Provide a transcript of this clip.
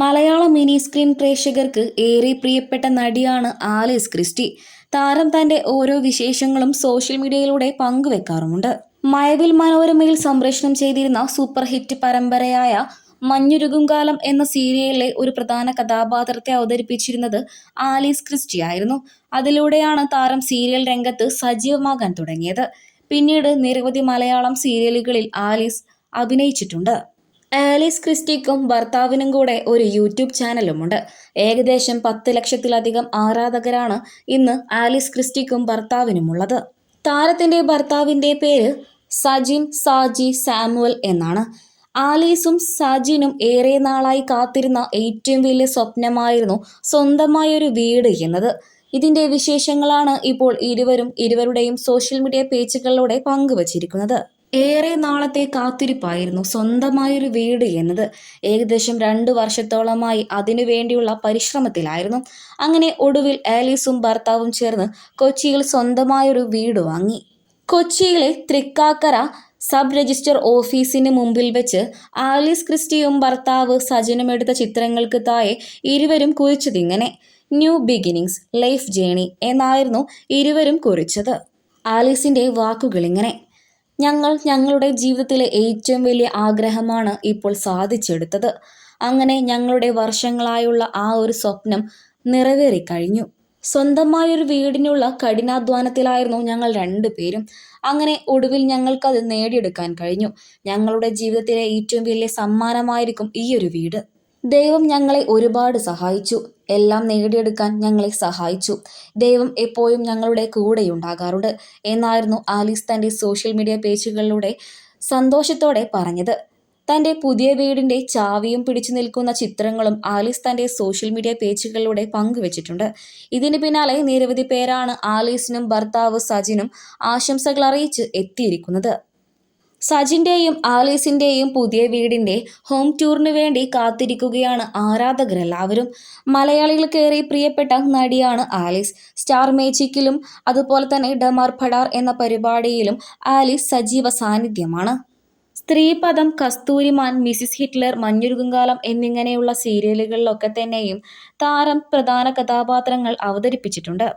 മലയാള mini screen പ്രേക്ഷകർക്ക് ഏറെ പ്രിയപ്പെട്ട നടിയാണ് ആലീസ് ക്രിസ്റ്റി. താരം തന്റെ ഓരോ വിശേഷങ്ങളും സോഷ്യൽ മീഡിയയിലൂടെ പങ്കുവെക്കാറുമുണ്ട്. മയവിൽ മനോരമയിൽ സംപ്രേഷണം ചെയ്തിരുന്ന സൂപ്പർ ഹിറ്റ് പരമ്പരയായ മഞ്ഞുരുകും കാലം എന്ന സീരിയലിലെ ഒരു പ്രധാന കഥാപാത്രത്തെ അവതരിപ്പിച്ചിരുന്നത് ആലീസ് ക്രിസ്റ്റി ആയിരുന്നു. അതിലൂടെയാണ് താരം സീരിയൽ രംഗത്ത് സജീവമാകാൻ തുടങ്ങിയത്. പിന്നീട് നിരവധി മലയാളം സീരിയലുകളിൽ ആലീസ് അഭിനയിച്ചിട്ടുണ്ട്. ആലീസ് ക്രിസ്റ്റിക്കും ഭർത്താവിനും കൂടെ ഒരു യൂട്യൂബ് ചാനലുമുണ്ട്. ഏകദേശം പത്ത് ലക്ഷത്തിലധികം ആരാധകരാണ് ഇന്ന് ആലീസ് ക്രിസ്റ്റിക്കും ഭർത്താവിനുമുള്ളത്. താരത്തിന്റെ ഭർത്താവിന്റെ പേര് സജിൻ സാജി സാമുവൽ എന്നാണ്. ആലീസും സജിനും ഏറെ നാളായി കാത്തിരുന്ന ഏറ്റവും വലിയ സ്വപ്നമായിരുന്നു സ്വന്തമായൊരു വീട് എന്നത്. ഇതിന്റെ വിശേഷങ്ങളാണ് ഇപ്പോൾ ഇരുവരും ഇരുവരുടെയും സോഷ്യൽ മീഡിയ പേജുകളിലൂടെ പങ്കുവച്ചിരിക്കുന്നത്. ഏറെ നാളത്തെ കാത്തിരിപ്പായിരുന്നു സ്വന്തമായൊരു വീട് എന്നത്. ഏകദേശം രണ്ട് വർഷത്തോളമായി അതിനു വേണ്ടിയുള്ള പരിശ്രമത്തിലായിരുന്നു. അങ്ങനെ ഒടുവിൽ ആലീസും ഭർത്താവും ചേർന്ന് കൊച്ചിയിൽ സ്വന്തമായൊരു വീട് വാങ്ങി. കൊച്ചിയിലെ തൃക്കാക്കര സബ് രജിസ്റ്റർ ഓഫീസിന് മുമ്പിൽ വെച്ച് ആലീസ് ക്രിസ്റ്റിയും ഭർത്താവ് സജനും എടുത്ത ചിത്രങ്ങൾക്ക് താഴെ ഇരുവരും കുറിച്ചതിങ്ങനെ ന്യൂ ബിഗിനിങ്സ് ലൈഫ് ജേണി എന്നായിരുന്നു ഇരുവരും കുറിച്ചത്. ആലീസിന്റെ വാക്കുകളിങ്ങനെ ഞങ്ങൾ ഞങ്ങളുടെ ജീവിതത്തിലെ ഏറ്റവും വലിയ ആഗ്രഹമാണ് ഇപ്പോൾ സാധിച്ചെടുത്തത്. അങ്ങനെ ഞങ്ങളുടെ വർഷങ്ങളായുള്ള ആ ഒരു സ്വപ്നം നിറവേറിക്കഴിഞ്ഞു സ്വന്തമായൊരു വീടിനുള്ള കഠിനാധ്വാനത്തിലായിരുന്നു ഞങ്ങൾ രണ്ടുപേരും അങ്ങനെ ഒടുവിൽ ഞങ്ങൾക്കത് നേടിയെടുക്കാൻ കഴിഞ്ഞു. ഞങ്ങളുടെ ജീവിതത്തിലെ ഏറ്റവും വലിയ സമ്മാനമായിരിക്കും ഈ ഒരു വീട്. ദൈവം ഞങ്ങളെ ഒരുപാട് സഹായിച്ചു. എല്ലാം നേടിയെടുക്കാൻ ഞങ്ങളെ സഹായിച്ചു. ദൈവം എപ്പോഴും ഞങ്ങളുടെ കൂടെയുണ്ടാകാറുണ്ട് എന്നായിരുന്നു ആലീസ് തന്റെ സോഷ്യൽ മീഡിയ പേജുകളിലൂടെ സന്തോഷത്തോടെ പറഞ്ഞത്. തന്റെ പുതിയ വീടിന്റെ ചാവിയും പിടിച്ചു നിൽക്കുന്ന ചിത്രങ്ങളും ആലീസ് തന്റെ സോഷ്യൽ മീഡിയ പേജുകളിലൂടെ പങ്കുവച്ചിട്ടുണ്ട്. ഇതിന് പിന്നാലെ നിരവധി പേരാണ് ആലീസിനും ഭർത്താവ് സജിനും ആശംസകൾ അറിയിച്ച് എത്തിയിരിക്കുന്നത്. സജിന്റെയും ആലീസിന്റെയും പുതിയ വീടിന്റെ ഹോം ടൂറിന് വേണ്ടി കാത്തിരിക്കുകയാണ് ആരാധകർ ആരാധകരെല്ലാവരും മലയാളികൾക്കേറെ പ്രിയപ്പെട്ട നടിയാണ് ആലീസ്. സ്റ്റാർ മേജിക്കിലും അതുപോലെ തന്നെ ഡമാർ ഫഡാർ എന്ന പരിപാടിയിലും ആലീസ് സജീവ സാന്നിധ്യമാണ്. സ്ത്രീപദം കസ്തൂരിമാൻ മിസിസ് ഹിറ്റ്ലർ മഞ്ഞുരുകുംകാലം എന്നിങ്ങനെയുള്ള സീരിയലുകളിലൊക്കെ തന്നെയും താരം പ്രധാന കഥാപാത്രങ്ങൾ അവതരിപ്പിച്ചിട്ടുണ്ട്.